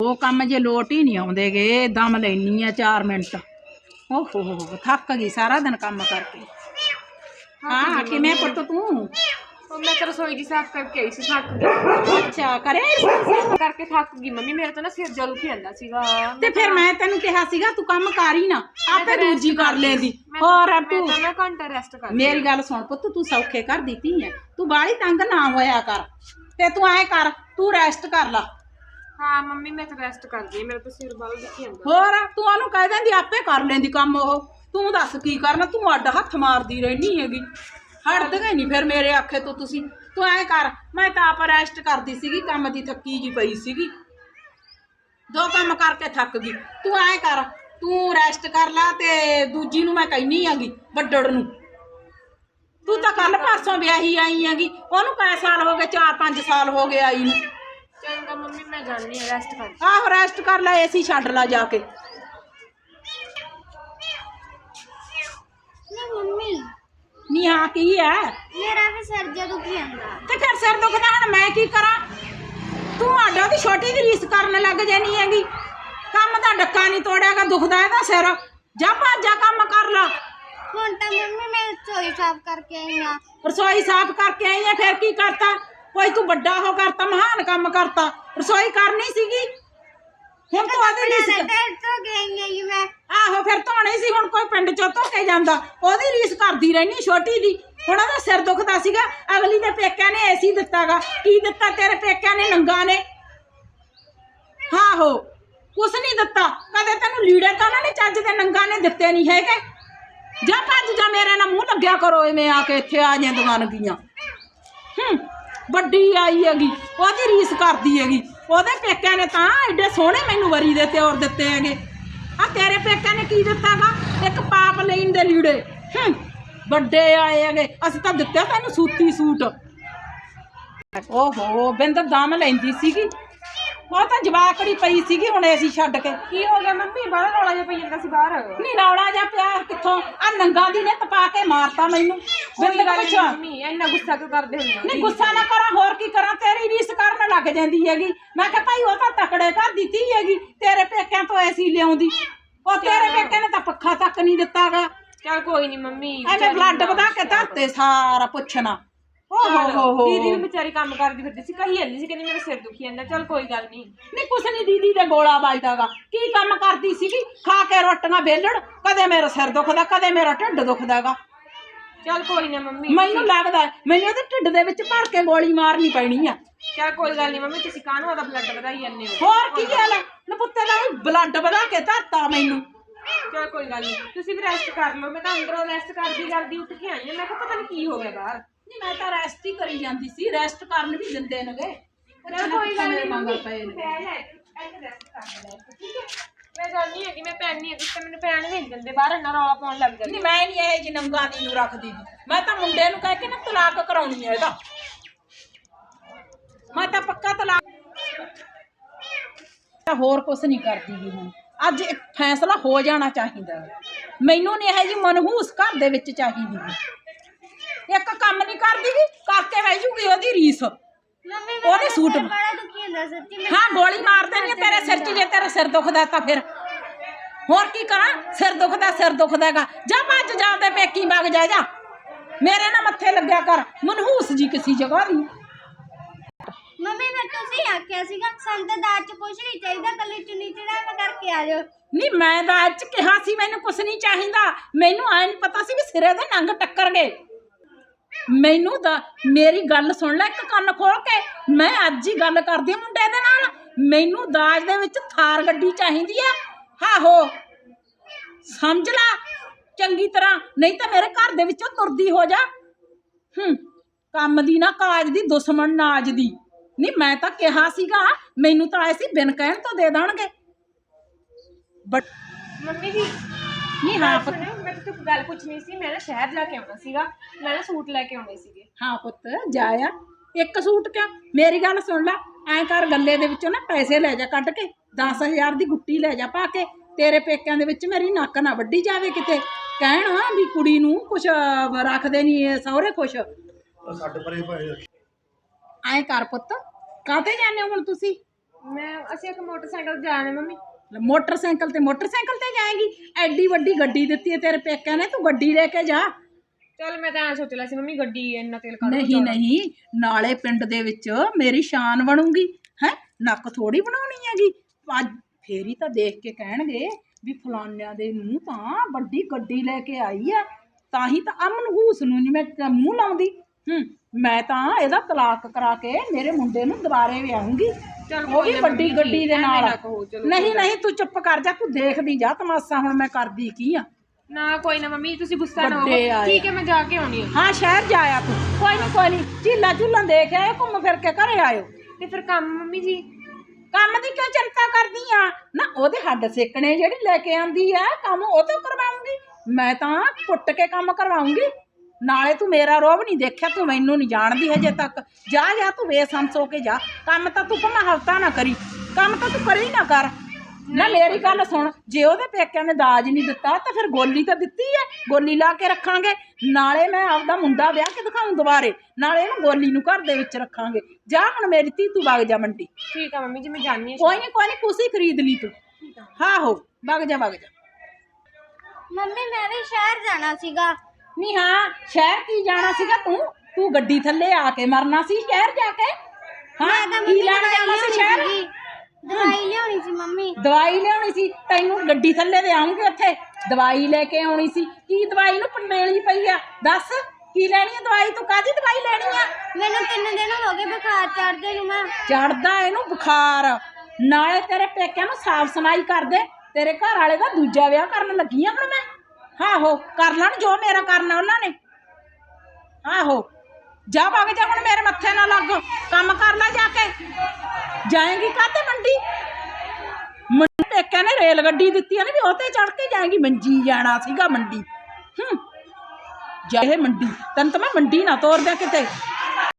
ਉਹ ਕੰਮ ਜੇ ਲੋਟ ਹੀ ਨਹੀਂ ਆਉਂਦੇਗੇ ਦਮ ਲੈਣੀ ਆ 4 ਮਿੰਟ। ਓਹੋ ਹੋ ਥੱਕ ਗਈ ਸਾਰਾ ਦਿਨ ਕੰਮ ਕਰਕੇ। ਹਾਂ ਕਿਵੇਂ ਪੁੱਤ ਤੂੰ? ਉਹ ਮੈਂ ਤਾਂ ਰਸੋਈ ਦੀ ਸਾਫ਼ ਕਰਕੇ ਆਈ ਸੀ ਥੱਕ ਗਈ। ਅੱਛਾ ਕਰੇ ਕਰਕੇ ਥੱਕ ਗਈ ਮੰਮੀ ਮੇਰੇ ਤਾਂ ਨਾ ਸਿਰ ਜਲ ਉੱਠ ਜਾਂਦਾ ਸੀਗਾ। ਤੇ ਫਿਰ ਮੈਂ ਤੈਨੂੰ ਕਿਹਾ ਸੀਗਾ ਤੂੰ ਕੰਮ ਕਰ ਹੀ ਨਾ ਆਪੇ ਦੂਜੀ ਕਰ ਲੈਂਦੀ। ਹੋਰ ਮੈਂ ਤੂੰ ਤਾਂ ਨਾ ਘੰਟਾ ਰੈਸਟ ਕਰ ਮੇਰੀ ਗੱਲ ਸੁਣ ਪੁੱਤ ਤੂੰ ਸੌਖੇ ਕਰ ਦਿੱਤੀ ਹੈ ਤੂੰ ਬਾਹਲੀ ਤੰਗ ਨਾ ਹੋਇਆ ਕਰ। ਤੇ ਤੂੰ ਐ ਕਰ ਤੂੰ ਰੈਸਟ ਕਰ ਲਾ। ਹਾਂ, ਮੰਮੀ, ਮੈਂ ਤਾਂ ਰੈਸਟ ਕਰ ਗਈ ਮੇਰਾ ਤਾਂ ਸਿਰ ਬਾਲ ਦੁਖੀ ਜਾਂਦਾ। ਹੋਰ, ਤੂੰ ਉਹਨੂੰ ਕਹਿ ਦਿੰਦੀ, ਆਪੇ ਕਰ ਲੈਂਦੀ ਕੰਮ ਉਹ। ਤੂੰ ਦੱਸ ਕੀ ਕਰਨਾ, ਤੂੰ ਅੱਡ ਹੱਥ ਮਾਰਦੀ ਰਹਿਣੀ ਹੈਗੀ। ਹਟਦੇ ਨਹੀਂ ਫਿਰ ਮੇਰੇ ਆਖੇ ਤੋਂ ਤੁਸੀਂ। ਤੂੰ ਐ ਕਰ, ਮੈਂ ਤਾਂ ਆਪ ਰੈਸਟ ਕਰਦੀ ਸੀਗੀ, ਕੰਮ ਦੀ ਥੱਕੀ ਜੀ ਪਈ ਸੀਗੀ। ਦੋ ਕੰਮ ਕਰਕੇ ਥੱਕ ਗਈ। ਤੂੰ ਐ ਕਰ, ਤੂੰ ਰੈਸਟ ਕਰ ਲੈ ਤੇ ਦੂਜੀ ਨੂੰ ਮੈਂ ਕਹਿਨੀ ਆਂਗੀ ਵੱਡੜ ਨੂੰ। ਤੂੰ ਤਾਂ ਕੱਲ ਪਾਸੋਂ ਵਿਆਹੀ ਆਈ ਆਂਗੀ ਉਹਨੂੰ ਕੈ ਸਾਲ ਹੋ ਗਏ 4-5 ਸਾਲ ਹੋ ਗਏ ਆਈ ਨੂੰ। ਚੰਗਾ ਮੰਮੀ ਮੈਂ ਜਾਣੀ ਆ ਰੈਸਟ ਕਰ ਆਹੋ ਰੈਸਟ ਕਰ ਲੈ ਏਸੀ ਛੱਡ ਲੈ ਜਾ ਕੇ ਨਾ ਮੰਮੀ ਨੀ ਹਾਂ ਕੀ ਹੈ ਮੇਰਾ ਵੀ ਸਿਰ ਜਿਹਾ ਦੁਖੀ ਜਾਂਦਾ ਤੇ ਫਿਰ ਸਿਰ ਦੁਖਦਾ ਹੁਣ ਮੈਂ ਕੀ ਕਰਾਂ ਤੂੰ ਆਡਾ ਦੀ ਛੋਟੀ ਦੀ ਰੀਸ ਕਰਨ ਲੱਗ ਜਾਨੀ ਹੈਗੀ ਕੰਮ ਦਾ ਡੱਕਾ ਨਹੀਂ ਤੋੜਿਆਗਾ ਦੁਖਦਾ ਇਹਦਾ ਸਿਰ ਜਾ ਭੱਜ ਜਾ ਕੰਮ ਕਰ ਲਾ ਹੁਣ ਤਾਂ ਮੰਮੀ ਮੈਂ ਰਸੋਈ ਸਾਫ਼ ਕਰਕੇ ਆਈ ਆ ਰਸੋਈ ਸਾਫ਼ ਕਰਕੇ ਆਈ ਆ ਫਿਰ ਕੀ ਕਰਤਾ? ਕੋਈ ਤੂੰ ਵੱਡਾ ਹੋ ਕਰਤਾ ਮਹਾਨ ਕੰਮ ਕਰਤਾ ਰਸੋਈ ਕਰਨੀ ਸੀਗੀ। ਹੁਣ ਤੂੰ ਆਦੇ ਤੋਂ ਗਈ ਆਈ ਮੈਂ। ਆਹੋ ਫਿਰ ਧੋਣੇ ਸੀ ਹੁਣ ਕੋਈ ਪਿੰਡ ਚੋਂ ਧੋ ਕੇ ਜਾਂਦਾ। ਉਹਦੀ ਰੀਸ ਕਰਦੀ ਰਹਿਣੀ ਛੋਟੀ ਦੀ। ਹੁਣ ਉਹਦਾ ਸਿਰ ਦੁਖਦਾ ਸੀਗਾ। ਅਗਲੀ ਦੇ ਪੇਕਿਆਂ ਨੇ ਏਸੀ ਦਿੱਤਾਗਾ। ਕੀ ਦਿੱਤਾ ਤੇਰੇ ਪੇਕਿਆਂ ਨੇ ਨੰਗਾ ਨੇ? ਆਹੋ ਕੁਛ ਨਹੀਂ ਦਿੱਤਾ। ਕਦੇ ਤੈਨੂੰ ਲੀੜੇ ਤਾਂ ਉਹਨਾਂ ਨੇ ਚੱਜ ਦੇ ਨੰਗਾ ਨੇ ਦਿੱਤੇ ਨਹੀਂ ਹੈਗੇ। ਜਾ ਭੱਜ ਜਾ ਮੇਰੇ ਨਾਲ ਮੂੰਹ ਲੱਗਿਆ ਕਰੋ ਐਵੇਂ ਆ ਕੇ ਇੱਥੇ ਆ ਜਾਂਦੀਆਂ ਨਗੀਆਂ। ਹੂੰ। ਵੱਡੀ ਆਈ ਹੈਗੀ, ਉਹਦੀ ਰੀਸ ਕਰਦੀ ਹੈਗੀ। ਉਹਦੇ ਪੇਕਿਆਂ ਨੇ ਤਾਂ ਐਡੇ ਸੋਹਣੇ ਮੈਨੂੰ ਵਰੀ ਦੇ ਤਿਉਰ ਦਿੱਤੇ ਹੈਗੇ। ਆ ਤੇਰੇ ਪੇਕਿਆਂ ਨੇ ਕੀ ਦਿੱਤਾਗਾ? ਇੱਕ ਪਾਪ ਲੈਣ ਦੇ ਲੀੜੇ। ਹੂੰ, ਵੱਡੇ ਆਏ ਹੈਗੇ, ਅਸੀਂ ਤਾਂ ਦਿੱਤੇ ਤੈਨੂੰ ਸੂਤੀ ਸੂਟ। ਓਹੋ ਬਿੰਦ ਦਮ ਲੈਂਦੀ ਸੀਗੀ। ਉਹ ਤਾਂ ਜਵਾਕੜੀ ਪਈ ਸੀਗੀ ਹੁਣ ਅਸੀਂ ਛੱਡ ਕੇ। ਕੀ ਹੋ ਗਿਆ ਮੰਮੀ? ਬਾਹਰ ਰੌਲਾ ਜਿਹਾ ਪਈ ਜਾਂਦਾ ਸੀ ਬਾਹਰ। ਨੀ ਰੌਲਾ ਜਾ ਪਿਆ ਕਿੱਥੋਂ? ਆ ਨੰਗਾ ਦੀ ਨੇ ਤਪਾ ਕੇ ਮਾਰਤਾ ਮੈਨੂੰ। ਬਿੰਦ ਗੱਲ ਨੀ ਪੁੱਛਾਂ ਮੰਮੀ ਇੰਨਾ ਗੁੱਸਾ ਕਿਉਂ ਕਰਦੇ ਹੁੰਦੇ? ਨਹੀਂ ਗੁੱਸਾ ਨਾ ਕਰਾਂ ਹੋਰ ਕੀ ਕਰਾਂ? ਤੇਰੀ ਰੀਸ ਕਰਨ ਲੱਗ ਜਾਂਦੀ ਹੈਗੀ। ਮੈਂ ਕਿਹਾ ਭਾਈ ਉਹ ਤਾਂ ਤਕੜੇ ਘਰ ਦੀ ਧੀ ਹੈਗੀ। ਤੇਰੇ ਪੇਕਿਆਂ ਤੋਂ ਐਸੀ ਲਿਆਉਂਦੀ। ਉਹ ਤੇਰੇ ਪੇਕਿਆਂ ਨੇ ਤਾਂ ਪੱਖਾ ਤੱਕ ਨਹੀਂ ਦਿੱਤਾਗਾ। ਚੱਲ ਕੋਈ ਨਹੀਂ ਮੰਮੀ ਐਵੇਂ ਬਲੱਡ ਵਧਾ ਕੇ ਧਰਤੇ ਸਾਰਾ ਪੁੱਛਣਾ। ਓ ਹੋ ਹੋ ਹੋ ਦੀਦੀ ਵੀ ਵਿਚਾਰੀ ਕੰਮ ਕਰਦੀ ਫਿਰਦੀ ਸੀ ਕਹੀ ਜਾਂਦੀ ਸੀ ਕਹਿੰਦੀ ਮੇਰਾ ਸਿਰ ਦੁਖੀ ਜਾਂਦਾ। ਚੱਲ ਕੋਈ ਗੱਲ ਨਹੀਂ। ਨਹੀਂ ਕੁਛ ਨਹੀਂ ਦੀਦੀ ਦੇ ਗੋਲਾ ਵੱਜਦਾਗਾ। ਕੀ ਕੰਮ ਕਰਦੀ ਸੀਗੀ? ਖਾ ਕੇ ਰੋਟੀਆਂ ਵੇਲੜ ਕਦੇ ਮੇਰਾ ਸਿਰ ਦੁਖਦਾ ਕਦੇ ਮੇਰਾ ਢਿੱਡ ਦੁਖਦਾਗਾ। ਚੱਲ ਕੋਈ ਨਾ ਮੰਮੀ ਮੈਨੂੰ ਲੱਗਦਾ ਹੈ, ਮੈਨੂੰ ਉਹਦੇ ਢਿੱਡ ਦੇ ਵਿੱਚ ਭਰ ਕੇ ਗੋਲੀ ਮਾਰਨੀ ਪੈਣੀ ਆ। ਚੱਲ ਕੋਈ ਗੱਲ ਨਹੀਂ ਮੰਮੀ ਤੁਸੀਂ ਕਾਹਨੂੰ ਆਦਾ ਬਲੱਡ ਵਧਾਈ ਜਾਂਦੇ ਹੋ? ਹੋਰ ਕੀ ਗੱਲ ਹੈ ਨਪੁੱਤੇ ਦਾ ਵੀ ਬਲੱਡ ਵਧਾ ਕੇ ਧਰਤਾ ਮੈਨੂੰ। ਚਲ ਕੋਈ ਗੱਲ ਨਹੀਂ ਤੁਸੀਂ ਵੀ ਰੈਸਟ ਕਰ ਲਓ। ਮੈਂ ਤਾਂ ਅੰਦਰੋਂ ਰੈਸਟ ਕਰਦੀ ਕਰਦੀ ਉੱਠ ਕੇ ਆਈ ਹਾਂ। ਮੈਂ ਕਿਹਾ ਪਤਾ ਨਹੀਂ ਕੀ ਹੋ ਗਿਆ ਬਾਹਰ। ਨਹੀਂ ਮੈਂ ਤਾਂ ਰੈਸਟ ਹੀ ਕਰੀ ਜਾਂਦੀ ਸੀ ਰੈਸਟ ਕਰਨ ਵੀ ਦਿੰਦੇ ਨੇਗੇ ਚਲ ਕੋਈ ਗੱਲ ਨਹੀਂ ਮੰਗਲ ਪਏ ਨੇ ਇੱਥੇ ਰੈਸਟ ਕਰ ਲੈ ਠੀਕ ਹੈ ਮੈਂ ਜਾਣੀ ਹੈ ਕਿ ਮੈਂ ਪੈਣ ਨਹੀਂ ਹੈ ਤੁਸੀਂ ਤਾਂ ਮੈਨੂੰ ਪੈਣ ਨਹੀਂ ਦਿੰਦੇ ਬਾਹਰ ਇੰਨਾ ਰੌਲਾ ਪਾਉਣ ਲੱਗ ਜਾਂਦੇ ਨਹੀਂ ਮੈਂ ਨਹੀਂ ਇਹ ਜਨਮਗਾਂ ਦੀ ਨੂੰ ਰੱਖਦੀ। ਮੈਂ ਤਾਂ ਮੁੰਡੇ ਨੂੰ ਕਹਿ ਕੇ ਨਾ ਤਲਾਕ ਕਰਾਉਣੀ ਹੈ ਇਹਦਾ ਮੈਂ ਤਾਂ ਪੱਕਾ ਤਲਾਕ ਤਾਂ ਹੋਰ ਕੁਛ ਨਹੀਂ ਕਰਦੀ ਵੀ ਹੁਣ ਅੱਜ ਇੱਕ ਫੈਸਲਾ ਹੋ ਜਾਣਾ ਚਾਹੀਦਾ। ਮੈਨੂੰ ਨਹੀਂ ਇਹ ਜੀ ਮਨਹੂਸ ਘਰ ਦੇ ਵਿੱਚ ਚਾਹੀਦੀ। ਇੱਕ ਕੰਮ ਨਹੀਂ ਕਰਦੀ ਵੀ ਕਰਕੇ ਬਹਿ ਜੂਗੀ ਉਹਦੀ ਰੀਸ। ਮੰਮੀ ਉਹਨੇ ਸੂਟ ਬੜਾ ਦੁਖੀ ਹੁੰਦਾ ਸੱਚੀ ਮੈਂ ਹਾਂ ਗੋਲੀ ਮਾਰ ਦੇਣੀ ਆ ਤੇਰੇ ਸਿਰ 'ਚ ਜੇ ਤੇਰਾ ਸਿਰ ਦੁਖਦਾ ਤਾਂ ਫਿਰ। ਹੋਰ ਕੀ ਕਰਾਂ? ਸਿਰ ਦੁਖਦਾ ਸਿਰ ਦੁਖਦਾਗਾ ਜਾ ਭੱਜ ਜਾ ਪੇਕੀ ਵਗ ਜਾ ਜਾ। ਮੇਰੇ ਨਾਲ ਮੱਥੇ ਲੱਗਿਆ ਕਰ। ਮਨਹੂਸ ਜੀ ਕਿਸੇ ਜਗ੍ਹਾ ਦੀ। ਮੰਮੀ ਮੈਂ ਤੁਸੀਂ ਆਖਿਆ ਸੀਗਾ ਸਾਨੂੰ ਤਾਂ ਦਾਜ ਚ ਕੁਛ ਨਹੀਂ ਚਾਹੀਦਾ ਕੱਲੀ ਚੁੰਨੀ ਚੜਾਵਾ ਕਰਕੇ ਆ ਜਾਓ। ਨਹੀਂ ਮੈਂ ਤਾਂ ਅੱਜ ਕਿਹਾ ਸੀ ਮੈਨੂੰ ਕੁਛ ਨਹੀਂ ਚਾਹੀਦਾ। ਮੈਨੂੰ ਐ ਪਤਾ ਸੀ ਵੀ ਸਿਰੇ ਦੇ ਨੰਗ ਟੱਕਰ ਗਏ। ਮੈਨੂੰ ਦਾ ਮੇਰੀ ਗੱਲ ਸੁਣ ਲੈ ਇੱਕ ਕੰਨ ਖੋਲ ਕੇ। ਮੈਂ ਅੱਜ ਹੀ ਗੱਲ ਕਰਦੀ ਹਾਂ ਮੁੰਡੇ ਦੇ ਨਾਲ। ਮੈਨੂੰ ਦਾਜ ਦੇ ਵਿੱਚ ਥਾਰ ਗੱਡੀ ਚਾਹੀਦੀ ਆ। ਆਹੋ ਸਮਝ ਲੈ। ਚੰਗੀ ਤਰ੍ਹਾਂ। ਨਹੀਂ ਤਾਂ ਮੇਰੇ ਘਰ ਦੇ ਵਿੱਚੋਂ ਤੁਰਦੀ ਹੋ ਜਾ। ਹੂੰ। ਕੰਮ ਦੀ ਨਾ ਕਾਜ ਦੀ, ਦੁਸ਼ਮਣ ਨਾਜ ਦੀ। ਨਹੀਂ, ਮੈਂ ਤਾਂ ਕਿਹਾ ਸੀਗਾ, ਮੈਨੂੰ ਤਾਂ ਆਏ ਸੀ ਬਿਨ ਕਹਿਣ ਤੋਂ ਦੇ ਦੇਣਗੇ। ਬਟ ਮੰਮੀ ਜੀ ਨਹੀਂ ਹਾਂ ਪੁੱਤ ਮੈਂ ਤੁਹਾਨੂੰ ਇੱਕ ਗੱਲ ਪੁੱਛਣੀ ਸੀ ਮੈਂ ਨਾ ਸ਼ਹਿਰ ਜਾ ਕੇ ਆਉਣਾ ਸੀਗਾ ਮੈਂ ਨਾ ਸੂਟ ਲੈ ਕੇ ਆਉਣੇ ਸੀਗੇ। ਹਾਂ ਪੁੱਤ ਜਾ ਆ। ਇੱਕ ਸੂਟ ਕਿਉਂ? ਮੇਰੀ ਗੱਲ ਸੁਣ ਲੈ ਐਂ ਕਰ ਗੱਲੇ ਦੇ ਵਿੱਚੋਂ ਨਾ ਪੈਸੇ ਲੈ ਜਾ ਕੱਢ ਕੇ 10000 ਦੀ ਗੁੱਟੀ ਲੈ ਜਾ ਪਾ ਕੇ ਤੇਰੇ ਪੇਕਿਆਂ ਦੇ ਵਿੱਚ ਮੇਰੀ ਨੱਕ ਨਾ ਵੱਢੀ ਜਾਵੇ ਕਿਤੇ। ਕਹਿਣ ਵੀ ਕੁੜੀ ਨੂੰ ਕੁਛ ਰੱਖਦੇ ਨਹੀਂ ਸਹੁਰੇ ਕੁਛ। ਸਾਡੇ ਪਰੇ ਭਾਈ ਐਂ ਕਰ ਪੁੱਤ ਕਾਹਤੇ ਜਾਂਦੇ ਹੋ ਹੁਣ ਤੁਸੀਂ? ਮੈਂ ਅਸੀਂ ਇੱਕ ਮੋਟਰਸਾਈਕਲ ਜਾਣਾ ਮੰਮੀ। ਮੋਟਰਸਾਈਕਲ ਤੇ ਮੋਟਰਸਾਈਕਲ ਤੇ ਜਾਏਗੀ। ਐਡੀ ਵੱਡੀ ਗੱਡੀ ਦਿੱਤੀ ਹੈ ਤੇਰੇ ਪੇਕਿਆਂ ਨੇ ਤੂੰ ਗੱਡੀ ਲੈ ਕੇ ਜਾ। ਚਲ ਮੈਂ ਤਾਂ ਐ ਸੋਚ ਲਿਆ ਸੀ ਮੰਮੀ ਗੱਡੀ ਇੰਨਾ ਤੇਲ ਕਰ ਨਹੀਂ ਨਹੀਂ ਨਾਲੇ ਪਿੰਡ ਦੇ ਵਿੱਚ ਮੇਰੀ ਸ਼ਾਨ ਬਣੂਗੀ ਹੈ? ਨੱਕ ਥੋੜੀ ਬਣਾਉਣੀ ਹੈਗੀ। ਅੱਜ ਫੇਰੀ ਤਾਂ ਦੇਖ ਕੇ ਕਹਿਣਗੇ ਵੀ ਫਲਾਨਿਆਂ ਦੇ ਨੂੰ ਤਾਂ ਵੱਡੀ ਗੱਡੀ ਲੈ ਕੇ ਆਈ ਆ ਤਾਂ ਹੀ ਤਾਂ ਅਮਨ ਹੂਸ ਨੂੰ ਨਹੀਂ ਮੈਂ ਮੂੰਹ ਲਾਉਂਦੀ। ਹੂੰ ਮੈਂ ਤਾਂ ਇਹਦਾ ਤਲਾਕ ਕਰਾ ਕੇ ਮੇਰੇ ਮੁੰਡੇ ਨੂੰ ਦੁਬਾਰੇ ਵਿਆਹੂੰਗੀ। ਚੱਲ ਉਹ ਵੀ ਵੱਡੀ ਗੱਡੀ ਦੇ ਨਾਲ। ਨਹੀਂ ਨਹੀਂ ਤੂੰ ਚੁੱਪ ਕਰ ਜਾ ਤੂੰ ਦੇਖਦੀ ਜਾ ਤਮਾਸ਼ਾ ਹੁਣ ਮੈਂ ਕਰਦੀ ਕੀ ਆ। ਨਾ ਕੋਈ ਨਾ ਮੰਮੀ ਤੁਸੀਂ ਗੁੱਸਾ ਨਾ ਵੱਡੇ ਹੋਵੋ। ਆਏ। ਠੀਕ ਹੈ ਮੈਂ ਜਾ ਕੇ ਆਉਣੀ ਆ। ਹਾਂ ਸ਼ਹਿਰ ਜਾ ਆ ਤੂੰ। ਕੋਈ ਨਹੀਂ ਕੋਈ ਨਹੀਂ ਝੀਲਾ ਝੂਲਾਂ ਦੇਖ ਆਇਓ ਘੁੰਮ ਫਿਰ ਕੇ ਘਰੇ ਆਇਓ। ਤੇ ਫਿਰ ਕੰਮ ਮੰਮੀ ਜੀ? ਕੰਮ ਦੀ ਕਿਉਂ ਚਿੰਤਾ ਕਰਦੀ ਆ? ਨਾ ਉਹਦੇ ਹੱਡ ਸੇਕਣੇ ਜਿਹੜੀ ਲੈ ਕੇ ਆਂਦੀ ਆ ਕੰਮ ਉਹ ਤੋਂ ਕਰਵਾਉਂਗੀ। ਮੈਂ ਤਾਂ ਕੁੱਟ ਕੇ ਕੰਮ ਕਰਵਾਉਂਗੀ। ਨਾਲੇ ਤੂੰ ਮੇਰਾ ਰੋਬ ਨਹੀਂ ਦੇਖਿਆ ਤੂੰ ਮੈਨੂੰ ਨਹੀਂ ਜਾਣਦੀ ਹਜੇ ਤੱਕ। ਜਾ ਜਾ ਤੂੰ ਬੇਸੰਸ ਹੋ ਕੇ ਜਾ। ਕੰਮ ਤਾਂ ਤੂੰ ਭਾਵੇਂ ਹਫਤਾ ਨਾ ਕਰੀ। ਕੰਮ ਤਾਂ ਤੂੰ ਕਰੀ ਨਾ ਕਰ। ਨਾ ਮੇਰੀ ਗੱਲ ਸੁਣ। ਜੇ ਉਹਦੇ ਪੇਕਿਆਂ ਨੇ ਦਾਜ ਨਹੀਂ ਦਿੱਤਾ ਤਾਂ ਫਿਰ ਗੋਲੀ ਤਾਂ ਦਿੱਤੀ ਹੈ ਗੋਲੀ ਲਾ ਕੇ ਰੱਖਾਂਗੇ। ਨਾਲੇ ਮੈਂ ਆਪਦਾ ਮੁੰਡਾ ਵਿਆਹ ਕੇ ਦਿਖਾਉਂ ਦੁਬਾਰੇ। ਨਾਲੇ ਇਹਨੂੰ ਗੋਲੀ ਨੂੰ ਘਰ ਦੇ ਵਿੱਚ ਰੱਖਾਂਗੇ। ਜਾ ਹੁਣ ਮੇਰੀ ਧੀ ਤੂੰ ਵਗ ਜਾ ਮੰਡੀ। ਠੀਕ ਆ ਮੰਮੀ ਜੀ ਮੈਂ ਜਾਣੀ ਆ ਕੋਈ ਨਹੀਂ ਕੋਈ ਨਹੀਂ ਕੁਸੀ ਖਰੀਦ ਲਈ ਤੂੰ। ਹਾਂ ਹੋ ਵਗ ਜਾ ਵਗ ਜਾ। ਮੰਮੀ ਮੈਂ ਵੀ ਸ਼ਹਿਰ ਜਾਣਾ ਸੀਗਾ। ਨਹੀਂ ਹਾਂ ਸ਼ਹਿਰ ਕੀ ਜਾਣਾ ਸੀਗਾ ਤੂੰ? ਤੂੰ ਗੱਡੀ ਥੱਲੇ ਆ ਕੇ ਮਰਨਾ ਸੀ ਸ਼ਹਿਰ ਜਾ ਕੇ? ਹਾਂ ਮੈਂ ਤਾਂ ਕੀ ਮੰਮੀ ਲੈਣ ਦਵਾਈ ਜਾਣਾ ਸੀ ਲਿਆਉਣੀ ਸ਼ਹਿਰ? ਸੀਗੀ। ਦਵਾਈ ਲਿਆਉਣੀ ਸੀ ਮੰਮੀ। ਦਵਾਈ ਲਿਆਉਣੀ ਸੀ? ਤੈਨੂੰ ਗੱਡੀ ਥੱਲੇ ਦੇ ਆਉਂਗੇ ਉੱਥੇ। ਦਵਾਈ ਲੈ ਕੇ ਆਉਣੀ ਸੀ। ਕੀ ਦਵਾਈ ਨੂੰ ਪੰਡੇਲੀ ਪਈ ਆ? ਦੱਸ ਕੀ ਲੈਣੀ ਆ ਦਵਾਈ? ਤੂੰ ਕਾਦੀ ਦਵਾਈ ਲੈਣੀ ਆ? ਮੈਨੂੰ ਤਿੰਨ ਦਿਨ ਹੋ ਗਏ ਬੁਖਾਰ ਚੜਦੇ ਨੂੰ ਮੈਂ। ਚੜਦਾ ਇਹਨੂੰ ਬੁਖਾਰ। ਨਾਲੇ ਤੇਰੇ ਪੇਕਿਆਂ ਨੂੰ ਸਾਫ਼ ਸਫ਼ਾਈ ਕਰ ਦੇ। ਤੇਰੇ ਘਰ ਵਾਲੇ ਦਾ ਦੂਜਾ ਵਿਆਹ ਕਰਨ ਲੱਗੀ ਆ ਹੁਣ ਮੈਂ। ਆਹੋ, ਕਰ ਲੈਣ ਜੋ ਮੇਰਾ ਕਰਨਾ ਉਹਨਾਂ ਨੇ। ਆਹੋ, ਜਾ ਵਗ ਜਾ ਹੁਣ ਮੇਰੇ ਮੱਥੇ ਨਾ ਲੱਗ, ਕੰਮ ਕਰ ਲੈ ਜਾ ਕੇ। ਜਾਏਗੀ ਕਾਤੇ ਮੰਡੀ? ਮੰਡੀ ਪੇਕਿਆਂ ਨੇ ਰੇਲ ਗੱਡੀ ਦਿੱਤੀ ਆ ਨਾ ਵੀ ਉਹ ਤੇ ਚੜ ਕੇ ਜਾਏਗੀ। ਮੰਜੀ ਜਾਣਾ ਸੀਗਾ ਮੰਡੀ। ਹੂੰ, ਜਾ ਇਹ ਮੰਡੀ। ਤੈਨੂੰ ਤਾਂ ਮੈਂ ਮੰਡੀ ਨਾ ਤੋਰ ਦਿਆਂ ਕਿਤੇ।